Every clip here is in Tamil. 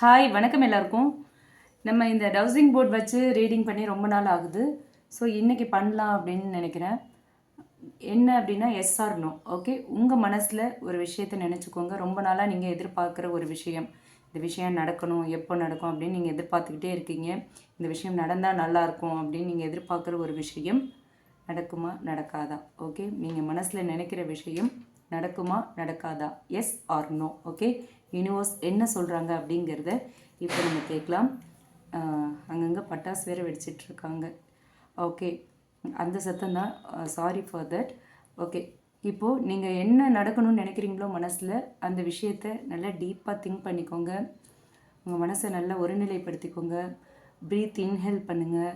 ஹாய் வணக்கம் எல்லாருக்கும். நம்ம இந்த டவுசிங் போர்ட் வச்சு ரீடிங் பண்ணி ரொம்ப நாள் ஆகுது. ஸோ இன்றைக்கி பண்ணலாம் அப்படின்னு நினைக்கிறேன். என்ன அப்படின்னா எஸ்ஆர் நோ ஓகே உங்கள் மனசில் ஒரு விஷயத்தை நினச்சிக்கோங்க. ரொம்ப நாளாக நீங்கள் எதிர்பார்க்குற ஒரு விஷயம். இந்த விஷயம் நடக்கணும் எப்போ நடக்கும் அப்படின்னு நீங்கள் எதிர்பார்த்துக்கிட்டே இருக்கீங்க. இந்த விஷயம் நடந்தால் நல்லாயிருக்கும் அப்படின்னு நீங்கள் எதிர்பார்க்குற ஒரு விஷயம் நடக்குமா நடக்காதா ஓகே நீங்கள் மனசில் நினைக்கிற விஷயம் நடக்குமா நடக்காதா? Yes or no okay universe என்ன சொல்கிறாங்க அப்படிங்கிறத இப்போ நம்ம கேட்கலாம். அங்கங்கே பட்டாசு வேறு வெடிச்சிட்ருக்காங்க. ஓகே அந்த சத்தம் தான் சாரி ஃபார் தட் ஓகே இப்போது நீங்கள் என்ன நடக்கணும்னு நினைக்கிறீங்களோ மனசில் அந்த விஷயத்த நல்லா டீப்பாக திங்க் பண்ணிக்கோங்க. உங்கள் மனசை நல்லா ஒருநிலைப்படுத்திக்கோங்க. ப்ரீத் இன்ஹேல் பண்ணுங்கள்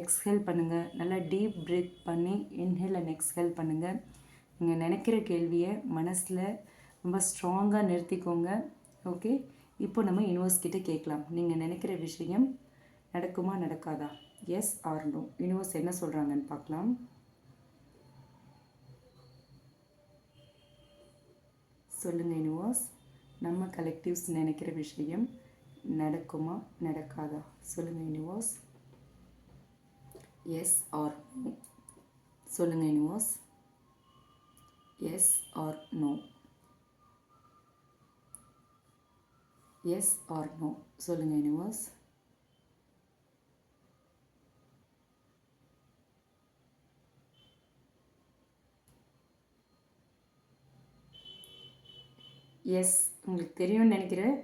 எக்ஸ்ஹேல் பண்ணுங்கள் நல்லா டீப் ப்ரீத் பண்ணி இன்ஹேல் அண்ட் எக்ஸ்ஹேல் பண்ணுங்கள் நீங்கள் நினைக்கிற கேள்வியை மனசில் ரொம்ப ஸ்ட்ராங்காக நிறுத்திக்கோங்க. ஓகே இப்போ நம்ம யூனிவர்ஸ் கிட்டே கேட்கலாம். நீங்கள் நினைக்கிற விஷயம் நடக்குமா நடக்காதா? எஸ் ஆர் நோ யூனிவர்ஸ் என்ன சொல்கிறாங்கன்னு பார்க்கலாம். சொல்லுங்கள் யூனிவர்ஸ் நம்ம கலெக்டிவ்ஸ் நினைக்கிற விஷயம் நடக்குமா நடக்காதா? சொல்லுங்கள் யூனிவர்ஸ் எஸ் ஆர் நோ சொல்லுங்கள் universe yes or no yes or no சொல்லுங்கள் யூனிவர்ஸ் எஸ் உங்களுக்கு தெரியும்னு நினைக்கிறேன்.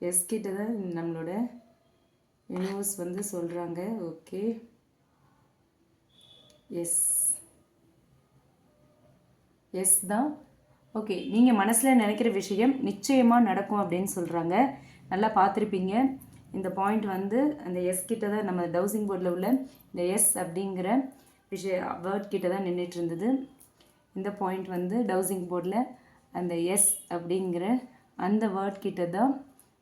எஸ் கிட்ட தான் நம்மளோட யூனிவர்ஸ் வந்து சொல்கிறாங்க ஓகே எஸ் எஸ் தான் ஓகே நீங்கள் மனசில் நினைக்கிற விஷயம் நிச்சயமாக நடக்கும் அப்படின்னு சொல்கிறாங்க நல்லா பார்த்துருப்பீங்க. இந்த பாயிண்ட் வந்து அந்த எஸ் கிட்ட தான் நம்ம டவுசிங் போர்டில் உள்ள இந்த எஸ் அப்படிங்கிற விஷய வேர்ட் கிட்ட தான் நின்றுட்டு இருந்தது. இந்த பாயிண்ட் வந்து டவுசிங் போர்டில் அந்த எஸ் அப்படிங்கிற அந்த வேர்ட் கிட்ட தான்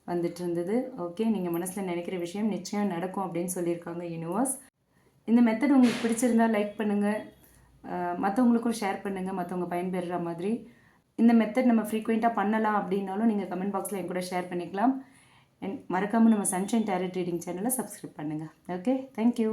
வந்துட்டு இருந்தது. ஓகே நீங்கள் மனசில் நினைக்கிற விஷயம் நிச்சயம் நடக்கும் அப்படின்னு சொல்லியிருக்காங்க யூனிவர்ஸ் இந்த மெத்தட் உங்களுக்கு பிடிச்சிருந்தா லைக் பண்ணுங்கள் மற்றவங்களுக்கும் ஷேர் பண்ணுங்கள் மற்றவங்க பயன்பெறுற மாதிரி. இந்த மெத்தட் நம்ம ஃப்ரீக்வெண்ட்டாக பண்ணலாம் அப்படின்னாலும் நீங்கள் கமெண்ட் பாக்ஸில் என் கூட ஷேர் பண்ணிக்கலாம். அண்ட் மறக்காமல் நம்ம சன்ஷைன் டேரட் ரீடிங் சேனலை சப்ஸ்கிரைப் பண்ணுங்கள் ஓகே தேங்க்யூ